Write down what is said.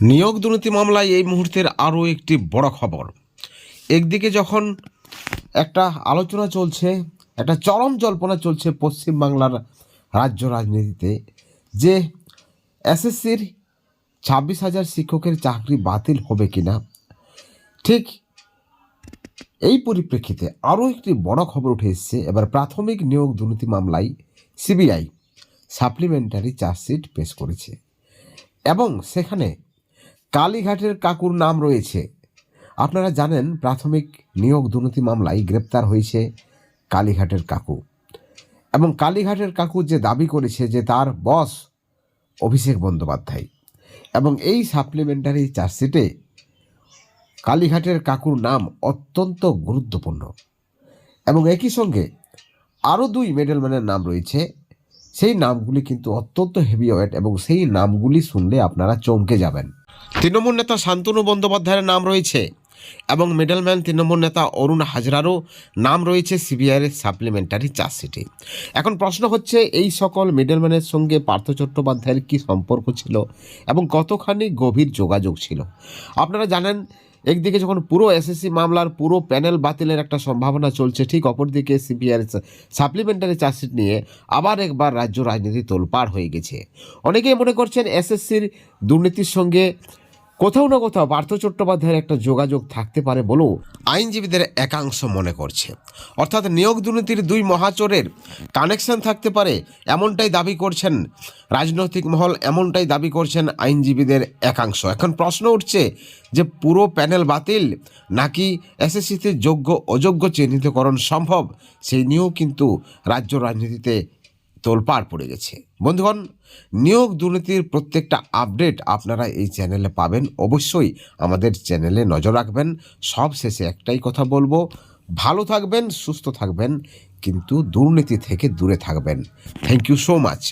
নিয়োগ দুর্নীতি মামলায় এই মুহূর্তের আরও একটি বড় খবর। একদিকে যখন একটা আলোচনা চলছে, একটা চরম জল্পনা চলছে পশ্চিমবাংলার রাজ্য রাজনীতিতে যে এসএসসির ছাব্বিশ হাজার শিক্ষকের চাকরি বাতিল হবে কিনা, ঠিক এই পরিপ্রেক্ষিতে আরও একটি বড় খবর উঠে এসেছে। এবার প্রাথমিক নিয়োগ দুর্নীতি মামলায় সিবিআই সাপ্লিমেন্টারি চার্জশিট পেশ করেছে এবং সেখানে কালীঘাটের কাকুর নাম রয়েছে। আপনারা জানেন, প্রাথমিক নিয়োগ দুর্নীতি মামলায় গ্রেপ্তার হয়েছে কালীঘাটের কাকু। এবং কালীঘাটের কাকু যে দাবি করেছে যে তার বস অভিষেক বন্দ্যোপাধ্যায়। এবং এই সাপ্লিমেন্টারি চার্জশিটে কালীঘাটের কাকুর নাম অত্যন্ত গুরুত্বপূর্ণ। এবং একই সঙ্গে আরও দুই মেডেলম্যানের নাম রয়েছে। সেই নামগুলি কিন্তু অত্যন্ত হেভিওয়েট এবং সেই নামগুলি শুনলে আপনারা চমকে যাবেন। তৃণমূল নেতা শান্তনু বন্দ্যোপাধ্যায়ের নাম রয়েছে এবং মিডলম্যান তৃণমূল নেতা অরুণ হাজরারও নাম রয়েছে সিবিআইয়ের সাপ্লিমেন্টারি চার্জশিটে। এখন প্রশ্ন হচ্ছে, এই সকল মিডলম্যানের সঙ্গে পার্থ চট্টোপাধ্যায়ের কী সম্পর্ক ছিল এবং কতখানি গভীর যোগাযোগ ছিল? আপনারা জানেন একদিকে যখন পুরো এসএসসি মামলার পুরো প্যানেল বাতিলের একটা সম্ভাবনা চলছে, ঠিক অপরদিকে সিবিআর সাপ্লিমেন্টারি চার্জশিট নিয়ে আবার একবার রাজ্য রাজনীতি তোলপাড় হয়ে গেছে। অনেকেই মনে করছেন এসএসসির দুর্নীতির সঙ্গে কোথাও না কোথাও পার্থ চট্টোপাধ্যায়ের একটা যোগাযোগ থাকতে পারে বলেও আইনজীবীদের একাংশ মনে করছে। অর্থাৎ নিয়োগ দুর্নীতির দুই মহাচরের কানেকশন থাকতে পারে, এমনটাই দাবি করছেন রাজনৈতিক মহল, এমনটাই দাবি করছেন আইনজীবীদের একাংশ। এখন প্রশ্ন উঠছে যে পুরো প্যানেল বাতিল নাকি এসএসসিতে যোগ্য, অযোগ্য চিহ্নিতকরণ সম্ভব? সেই নিয়েও কিন্তু রাজ্য রাজনীতিতে তোলপাড় পড়ে গেছে। বন্ধুগণ, নিয়োগ দুর্নীতির প্রত্যেকটা আপডেট আপনারা এই চ্যানেলে পাবেন। অবশ্যই আমাদের চ্যানেলে নজর রাখবেন। সব শেষে একটাই কথা বলব, ভালো থাকবেন, সুস্থ থাকবেন, কিন্তু দুর্নীতি থেকে দূরে থাকবেন। Thank you so much